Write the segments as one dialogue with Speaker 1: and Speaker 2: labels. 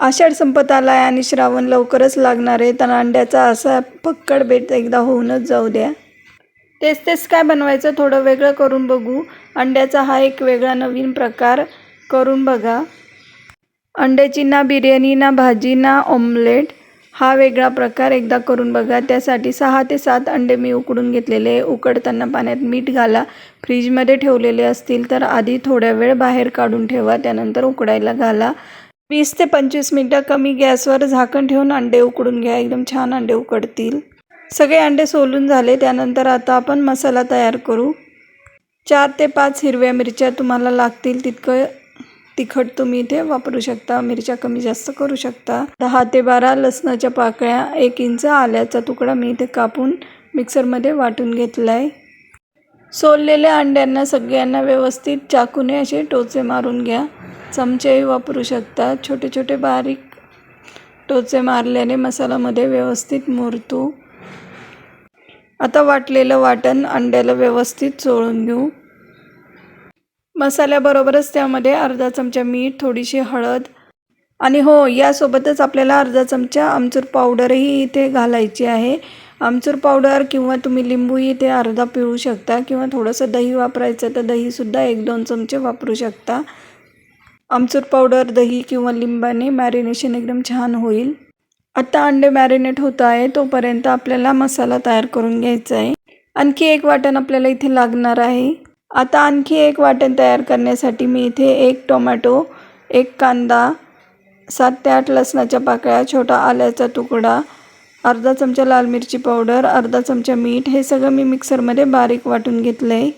Speaker 1: आषाढ संपत आला आहे आणि श्रावण लवकरच लागणार आहे. तर अंड्याचा असा पक्कड बेट एकदा होऊनच जाऊ द्या. तेच तेच काय बनवायचं थोडं वेगळं करून बघू. अंड्याचा हा एक वेगळा नवीन प्रकार करून बघा. अंड्याची ना बिर्याणी ना भाजी ना ऑमलेट हा वेगळा प्रकार एकदा करून बघा. त्यासाठी सहा ते सात अंडे मी उकडून घेतलेले उकडताना पाण्यात मीठ घाला. फ्रीजमध्ये ठेवलेले असतील तर आधी थोड्या वेळ बाहेर काढून ठेवा. त्यानंतर उकडायला घाला. वीस ते पंचवीस मिनटं कमी गॅसवर झाकण ठेवून अंडे उकडून घ्या. एकदम छान अंडे उकडतील. सगळे अंडे सोलून झाले. त्यानंतर आता आपण मसाला तयार करू. चार ते पाच हिरव्या मिरच्या तुम्हाला लागतील. तितकं तिखट तुम्ही इथे वापरू शकता. मिरच्या कमी जास्त करू शकता. दहा ते बारा लसणाच्या पाकळ्या एक इंच आल्याचा तुकडा मी इथे कापून मिक्सरमध्ये वाटून घेतला आहे सोललेल्या अंड्यांना सगळ्यांना व्यवस्थित चाकूने असे टोचे मारून घ्या. चमचेही वापरू शकता. छोटे छोटे बारीक टोचे मारल्याने मसाल्यामध्ये व्यवस्थित मुरतो. आता वाटलेलं वाटण अंड्याला व्यवस्थित चोळून घेऊ. मसाल्याबरोबरच त्यामध्ये अर्धा चमचा मीठ थोडीशी हळद आणि हो यासोबतच आपल्याला अर्धा चमचा आमचूर पावडरही इथे घालायची आहे. आमचूर पावडर किंवा तुम्ही लिंबूही इथे अर्धा पिळू शकता किंवा थोडंसं दही वापरायचं तर दहीसुद्धा एक दोन चमचे वापरू शकता. आमचूर पावडर दही किंवा लिंबाने मॅरिनेशन एकदम छान होईल. आत्ता अंडे मॅरिनेट होत आहे तोपर्यंत आपल्याला मसाला तयार करून घ्यायचा आहे. आणखी एक वाटण आपल्याला इथे लागणार आहे. आता आणखी एक वाटण तयार करण्यासाठी मी इथे एक टोमॅटो एक कांदा सात ते आठ लसणाच्या पाकळ्या छोटा आल्याचा तुकडा अर्धा चमचा लाल मिरची पावडर अर्धा चमचा मीठ हे सगळं मी मिक्सरमध्ये बारीक वाटून घेतलं आहे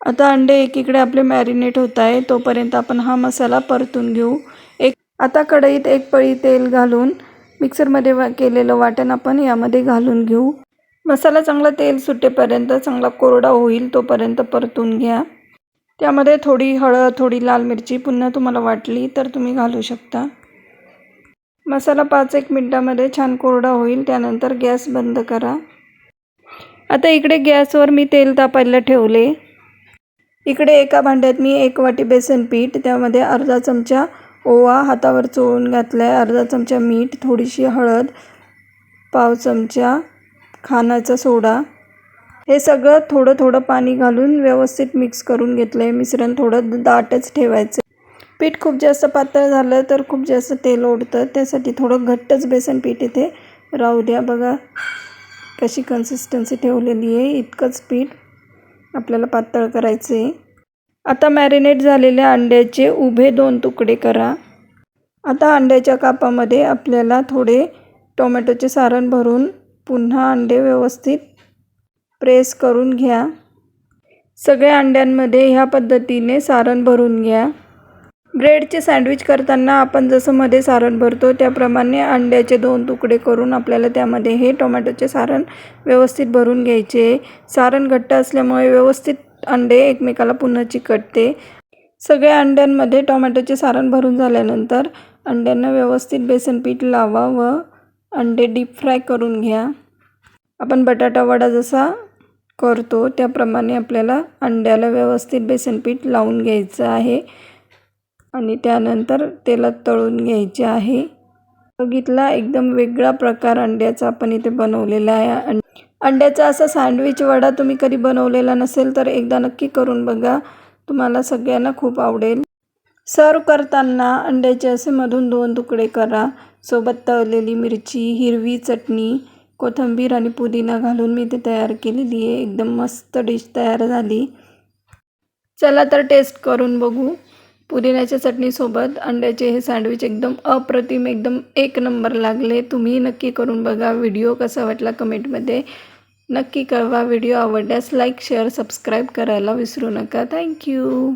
Speaker 1: आता अंडे एकीकडे आपले मॅरिनेट होत आहे तोपर्यंत आपण हा मसाला परतून घेऊ. एक आता कढईत एक पळी तेल घालून मिक्सरमध्ये वा केलेलं वाटण आपण यामध्ये घालून घेऊ. मसाला चांगला तेल सुटेपर्यंत चांगला कोरडा होईल तोपर्यंत परतून घ्या. त्यामध्ये थोडी हळद थोडी लाल मिरची पुन्हा तुम्हाला वाटली तर तुम्ही घालू शकता. मसाला पाच एक मिनटामध्ये छान कोरडा होईल त्यानंतर गॅस बंद करा. आता इकडे गॅसवर मी तेल तापायला ठेवले. इकडे एका भांड्यात मी एक वाटी बेसन पीठ त्यामध्ये अर्धा चमचा ओवा हातावर चोळून घातला आहे अर्धा चमचा मीठ थोडीशी हळद पाव चमचा खाण्याचा सोडा. हे सगळं थोडं थोडं पाणी घालून व्यवस्थित मिक्स करून घेतलं आहे मिश्रण थोडं दाटच ठेवायचं. पीठ खूप जास्त पातळ झालं तर खूप जास्त तेल ओढतं. त्यासाठी थोडं घट्टच बेसन पीठ इथे राहू द्या बघा. कशी कन्सिस्टन्सी ठेवलेली आहे. इतकंच पीठ आपल्याला पातळ करायचं आहे आता मॅरिनेट झालेल्या अंड्याचे उभे दोन तुकडे करा. आता अंड्याच्या कापामध्ये आपल्याला थोडे टोमॅटोचे सारण भरून पुन्हा अंडे व्यवस्थित प्रेस करून घ्या. सगळ्या अंड्यांमध्ये ह्या पद्धतीने सारण भरून घ्या. ब्रेडचे सँडविच करताना आपण जसं मध्ये सारण भरतो त्याप्रमाणे अंड्याचे दोन तुकडे करून आपल्याला त्यामध्ये हे टोमॅटोचे सारण व्यवस्थित भरून घ्यायचे. सारण घट्ट असल्यामुळे व्यवस्थित अंडे एकमेकाला पुन्हा चिकटते. सगळ्या अंड्यांमध्ये टोमॅटोचे सारण भरून झाल्यानंतर अंड्यांना व्यवस्थित बेसन पीठ लावा व अंडे डीप फ्राय करून घ्या. आपण बटाटा वडा जसा करतो त्याप्रमाणे आपल्याला अंड्याला व्यवस्थित बेसनपीठ लावून घ्यायचं आहे. आणि त्यानंतर तेलात तळून घ्यायचे आहे. बघितला एकदम वेगळा प्रकार अंड्याचा आपण इथे बनवलेला आहे. अंड्याचा असा सँडविच वडा तुम्ही कधी बनवलेला नसेल तर एकदा नक्की करून बघा. तुम्हाला सगळ्यांना खूप आवडेल. सर्व करताना अंड्याचे असे मधून दोन तुकडे करा. सोबत तळलेली मिरची हिरवी चटणी कोथिंबीर आणि पुदिना घालून मी ते तयार केलेली आहे. एकदम मस्त डिश तयार झाली. चला तर टेस्ट करून बघू. पुदिन्याच्या चटणीसोबत अंड्याचे हे सँडविच एकदम अप्रतिम एकदम एक नंबर लागले. तुम्ही नक्की करून बघा. व्हिडिओ कसा वाटला कमेंटमध्ये नक्की कळवा. व्हिडिओ आवडल्यास लाईक शेअर सबस्क्राईब करायला विसरू नका. थँक्यू